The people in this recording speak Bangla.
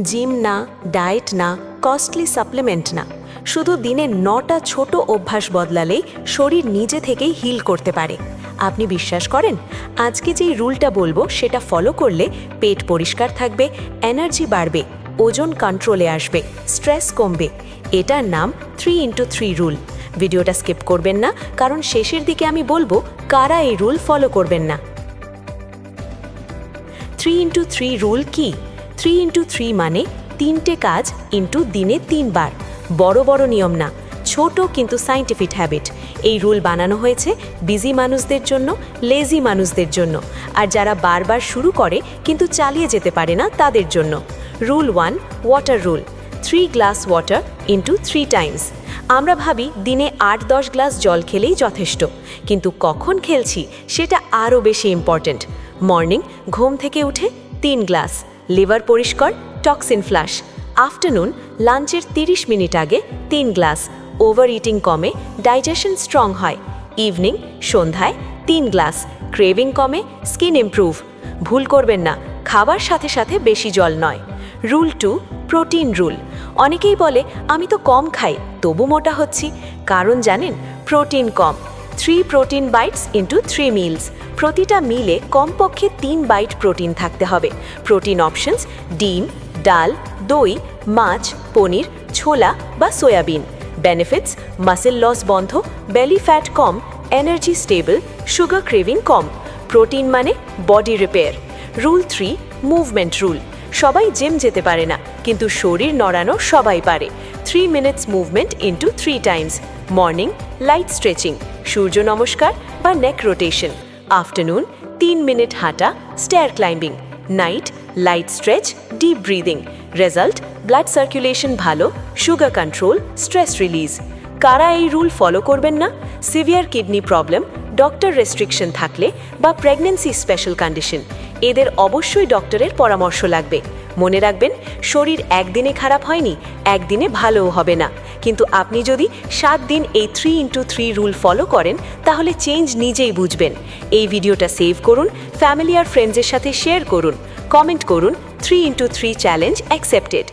জিম না, ডায়েট না, কস্টলি সাপ্লিমেন্ট না। শুধু দিনে নটা ছোট অভ্যাস বদলালেই শরীর নিজে থেকেই হিল করতে পারে। আপনি বিশ্বাস করেন? আজকে যেই রুলটা বলব, সেটা ফলো করলে পেট পরিষ্কার থাকবে, এনার্জি বাড়বে, ওজন কন্ট্রোলে আসবে, স্ট্রেস কমবে। এটার নাম থ্রি ইন্টু থ্রি রুল ভিডিওটা স্কিপ করবেন না, কারণ শেষের দিকে আমি বলব, কারা এই রুল ফলো করবেন না? থ্রি ইন্টু থ্রি রুল কি? থ্রি ইন্টু থ্রি মানে তিনটে কাজ ইন্টু দিনে তিনবার। বড় বড় নিয়ম না, ছোট কিন্তু সাইন্টিফিক হ্যাবিট এই রুল বানানো হয়েছে বিজি মানুষদের জন্য লেজি মানুষদের জন্য। আর যারা বারবার শুরু করে কিন্তু চালিয়ে যেতে পারে না তাদের জন্য। Rule one water rule three glass water into three times আমরা ভাবি দিনে আট দশ গ্লাস জল খেলেই যথেষ্ট। কিন্তু কখন খেলছি সেটা আরও বেশি ইম্পর্ট্যান্ট মর্নিং ঘুম থেকে উঠে তিন গ্লাস লিভার পরিষ্কার, টক্সিন ফ্লাশ। আফটারনুন, লাঞ্চের 30 মিনিট আগে তিন গ্লাস। ওভার ইটিং কমে, ডাইজেশন স্ট্রং হয়। ইভিনিং, সন্ধ্যায় তিন গ্লাস। ক্রেভিং কমে, স্কিন ইমপ্রুভ। ভুল করবেন না, খাবার সাথে সাথে বেশি জল নয়। Rule two, protein rule. অনেকেই বলে, আমি তো কম খাই, তবু মোটা হচ্ছি। কারণ জানেন, প্রোটিন কম। Three protein bites into three meals প্রতিটা মিলে কমপক্ষে তিন বাইট প্রোটিন থাকতে হবে। প্রোটিন অপশনস ডিম, ডাল, দই, মাছ, পনির, ছোলা বা সয়াবিন। বেনিফিটস মাসেল লস বন্ধ বেলি ফ্যাট কম এনার্জি স্টেবল সুগার ক্রেভিং কম। প্রোটিন মানে body repair rule three movement rule সবাই জিম যেতে পারে না, কিন্তু শরীর নড়ানো সবাই পারে। Three minutes movement into three times morning light stretching Surya Namaskar বা নেক রোটেশন আফটারনুন তিন মিনিট হাঁটা stair climbing night light stretch deep breathing result blood circulation ভালো সুগার কন্ট্রোল স্ট্রেস রিলিজ কারা এই রুল ফলো করবেন না? Severe kidney problem, doctor restriction থাকলে বা প্রেগন্যান্সি স্পেশাল কন্ডিশন, এদের অবশ্যই ডক্টরের পরামর্শ লাগবে। মনে রাখবেন, শরীর একদিনে খারাপ হয়নি, একদিনে ভালোও হবে না। কিন্তু আপনি যদি সাত দিন এই three into three rule follow করেন, তাহলে চেঞ্জ নিজেই বুঝবেন। এই ভিডিওটা সেভ করুন ফ্যামিলি আর ফ্রেন্ডসের সাথে শেয়ার করুন কমেন্ট করুন three into three challenge accepted